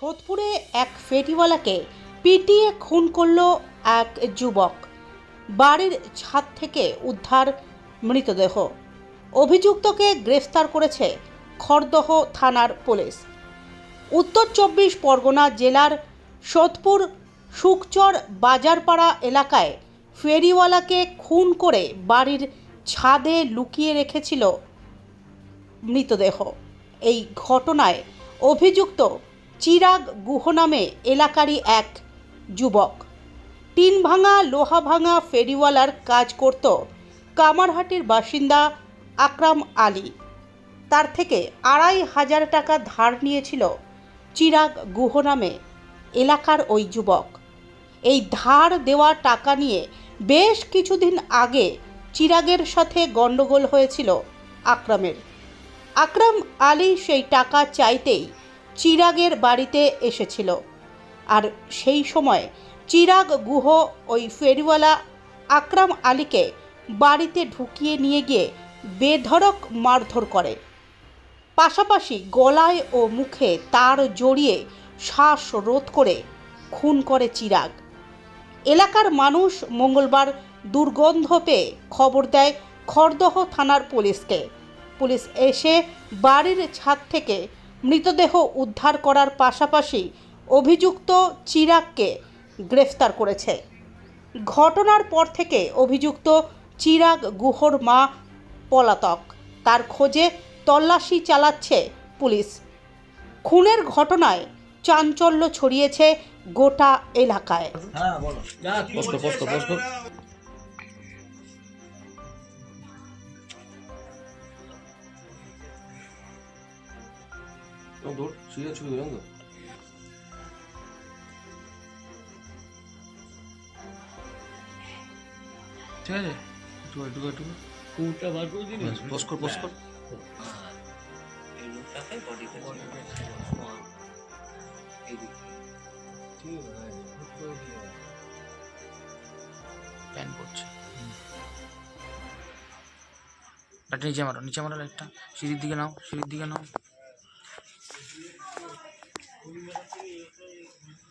সোদপুরে এক ফেরিওয়ালাকে পিটিয়ে খুন করল এক যুবক। বাড়ির ছাদ থেকে উদ্ধার মৃতদেহ। অভিযুক্তকে গ্রেফতার করেছে খড়দহ থানার পুলিশ। উত্তর চব্বিশ পরগনা জেলার সোদপুর সুকচর বাজারপাড়া এলাকায় ফেরিওয়ালাকে খুন করে বাড়ির ছাদে লুকিয়ে রেখেছিল মৃতদেহ। এই ঘটনায় অভিযুক্ত চিরাগ গুহ নামে এলাকারই এক যুবক। টিন ভাঙা, লোহা ভাঙা ফেরিওয়ালার কাজ করত কামারহাটির বাসিন্দা আকরাম আলী। তার থেকে আড়াই হাজার টাকা ধার নিয়েছিল চিরাগ গুহ নামে এলাকার ওই যুবক। এই ধার দেওয়া টাকা নিয়ে বেশ কিছুদিন আগে চিরাগের সাথে গণ্ডগোল হয়েছিল আকরামের। আকরাম আলী সেই টাকা চাইতেই চিরাগের বাড়িতে এসেছিল। আর সেই সময় চিরাগ গুহ ওই ফেরিওয়ালা আকরাম আলীকে বাড়িতে ঢুকিয়ে নিয়ে গিয়ে বেধড়ক মারধর করে। পাশাপাশি গলায় ও মুখে তার জড়িয়ে শ্বাস রোধ করে খুন করে চিরাগ। এলাকার মানুষ মঙ্গলবার দুর্গন্ধ পেয়ে খবর দেয় খড়দহ থানার পুলিশকে। পুলিশ এসে বাড়ির ছাদ থেকে মৃতদেহ উদ্ধার করার পাশাপাশি অভিযুক্ত চিরাগকে গ্রেফতার করেছে। ঘটনার পর থেকে অভিযুক্ত চিরাগ গুহর মা পলাতক। তার খোঁজে তল্লাশি চালাচ্ছে পুলিশ। খুনের ঘটনায় চাঞ্চল্য ছড়িয়েছে গোটা এলাকায়। 用毒直接吃榴莲梗。ঠিক আছে একটু একটু একটু কোটটা বার করে দিন বস কর বস কর এই লোকটাকে বডিতে এই দিক ঠিক আছে প্যান করছে লাইট নিচে মারো নিচে মারো লাইটটা সিঁড়ির দিকে নাও সিঁড়ির দিকে নাও 我们这个是。